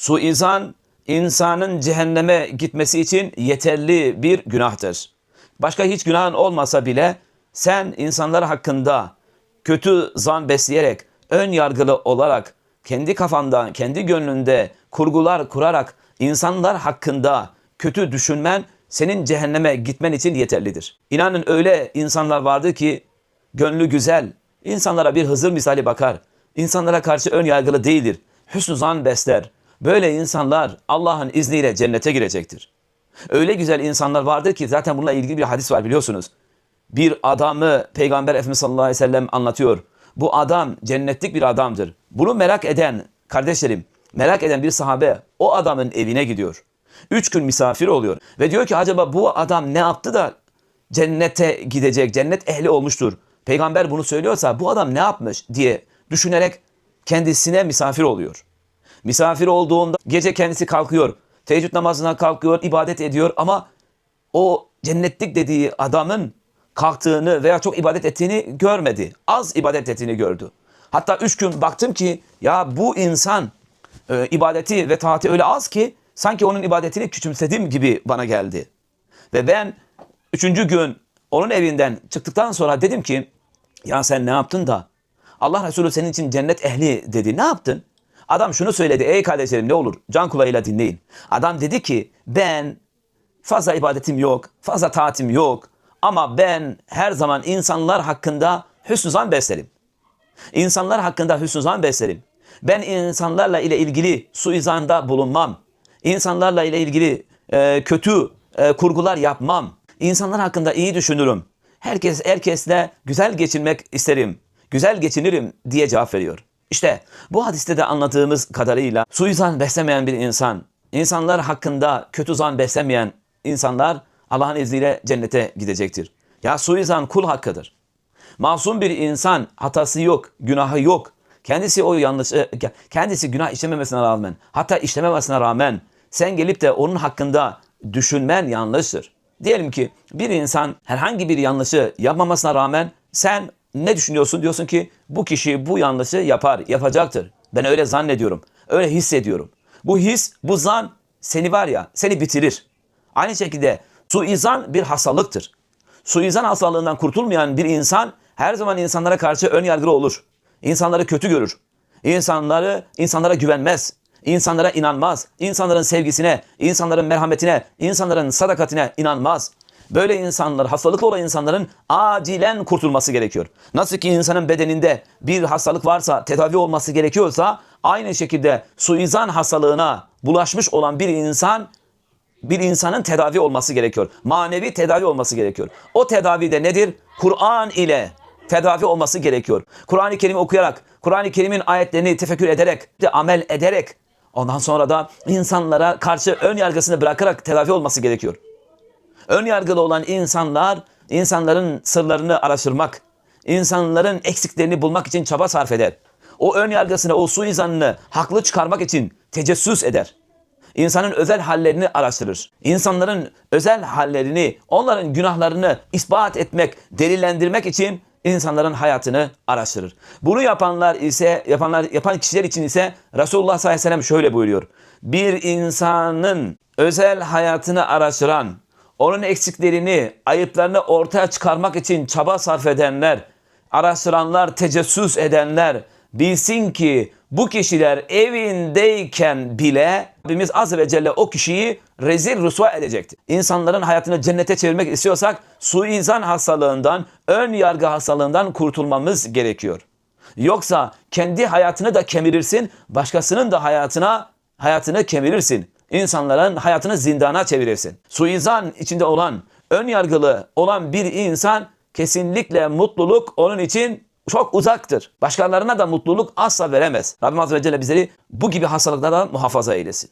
Suizan insanın cehenneme gitmesi için yeterli bir günahtır. Başka hiç günahın olmasa bile sen insanlar hakkında kötü zan besleyerek, ön yargılı olarak, kendi kafanda, kendi gönlünde kurgular kurarak insanlar hakkında kötü düşünmen senin cehenneme gitmen için yeterlidir. İnanın öyle insanlar vardı ki gönlü güzel, insanlara bir Hızır misali bakar, insanlara karşı ön yargılı değildir, hüsnü zan besler. Böyle insanlar Allah'ın izniyle cennete girecektir. Öyle güzel insanlar vardır ki zaten bununla ilgili bir hadis var biliyorsunuz. Bir adamı Peygamber Efendimiz sallallahu aleyhi ve sellem anlatıyor. Bu adam cennetlik bir adamdır. Bunu merak eden kardeşlerim, merak eden bir sahabe o adamın evine gidiyor. Üç gün misafir oluyor. Ve diyor ki acaba bu adam ne yaptı da cennete gidecek, cennet ehli olmuştur. Peygamber bunu söylüyorsa bu adam ne yapmış diye düşünerek kendisine misafir oluyor. Misafir olduğunda gece kendisi kalkıyor. Teheccüd namazına kalkıyor, ibadet ediyor ama o cennetlik dediği adamın kalktığını veya çok ibadet ettiğini görmedi. Az ibadet ettiğini gördü. Hatta üç gün baktım ki ya bu insan e, ibadeti ve taati öyle az ki sanki onun ibadetini küçümsediğim gibi bana geldi. Ve ben üçüncü gün onun evinden çıktıktan sonra dedim ki ya sen ne yaptın da Allah Resulü senin için cennet ehli dedi. Ne yaptın? Adam şunu söyledi. Ey kardeşlerim ne olur can kulağıyla dinleyin. Adam dedi ki ben fazla ibadetim yok, fazla taatim yok. Ama ben her zaman insanlar hakkında hüsnü zan beslerim. İnsanlar hakkında hüsnü zan beslerim. Ben insanlarla ile ilgili suizanda bulunmam. İnsanlarla ile ilgili e, kötü e, kurgular yapmam. İnsanlar hakkında iyi düşünürüm. Herkes herkesle güzel geçinmek isterim. Güzel geçinirim diye cevap veriyor. İşte bu hadiste de anladığımız kadarıyla suizan beslemeyen bir insan, insanlar hakkında kötü zan beslemeyen insanlar Allah'ın izniyle cennete gidecektir. Ya suizan kul hakkıdır. Masum bir insan hatası yok, günahı yok. Kendisi o yanlışı, kendisi günah işlememesine rağmen, hatta işlememesine rağmen sen gelip de onun hakkında düşünmen yanlıştır. Diyelim ki bir insan herhangi bir yanlışı yapmamasına rağmen sen ne düşünüyorsun? Diyorsun ki bu kişi bu yanlışı yapar, yapacaktır. Ben öyle zannediyorum, öyle hissediyorum. Bu his, bu zan seni var ya, seni bitirir. Aynı şekilde suizan bir hastalıktır. Suizan hastalığından kurtulmayan bir insan her zaman insanlara karşı ön yargılı olur. İnsanları kötü görür. İnsanları insanlara güvenmez. İnsanlara inanmaz. İnsanların sevgisine, insanların merhametine, insanların sadakatine inanmaz. Böyle insanlar, hastalıklı olan insanların acilen kurtulması gerekiyor. Nasıl ki insanın bedeninde bir hastalık varsa, tedavi olması gerekiyorsa, aynı şekilde suizan hastalığına bulaşmış olan bir insan bir insanın tedavi olması gerekiyor. Manevi tedavi olması gerekiyor. O tedavi de nedir? Kur'an ile tedavi olması gerekiyor. Kur'an-ı Kerim'i okuyarak, Kur'an-ı Kerim'in ayetlerini tefekkür ederek, de amel ederek, ondan sonra da insanlara karşı ön yargısını bırakarak tedavi olması gerekiyor. Ön yargılı olan insanlar, insanların sırlarını araştırmak, insanların eksiklerini bulmak için çaba sarf eder. O ön yargısını, o suizanını haklı çıkarmak için tecessüs eder. İnsanın özel hallerini araştırır. İnsanların özel hallerini, onların günahlarını ispat etmek, delillendirmek için insanların hayatını araştırır. Bunu yapanlar ise yapanlar yapan kişiler için ise Resulullah sallallahu aleyhi ve sellem şöyle buyuruyor. Bir insanın özel hayatını araştıran, onun eksiklerini, ayıplarını ortaya çıkarmak için çaba sarf edenler, araştıranlar, tecessüs edenler bilsin ki bu kişiler evindeyken bile Rabbimiz Azze ve Celle o kişiyi rezil rüsva edecektir. İnsanların hayatını cennete çevirmek istiyorsak suizan hastalığından, ön yargı hastalığından kurtulmamız gerekiyor. Yoksa kendi hayatını da kemirirsin, başkasının da hayatına hayatını kemirirsin. İnsanların hayatını zindana çevirirsin. Suizan içinde olan, ön yargılı olan bir insan kesinlikle mutluluk onun için çok uzaktır. Başkalarına da mutluluk asla veremez. Rabbim Azze ve Celle bizleri bu gibi hastalıklardan muhafaza eylesin.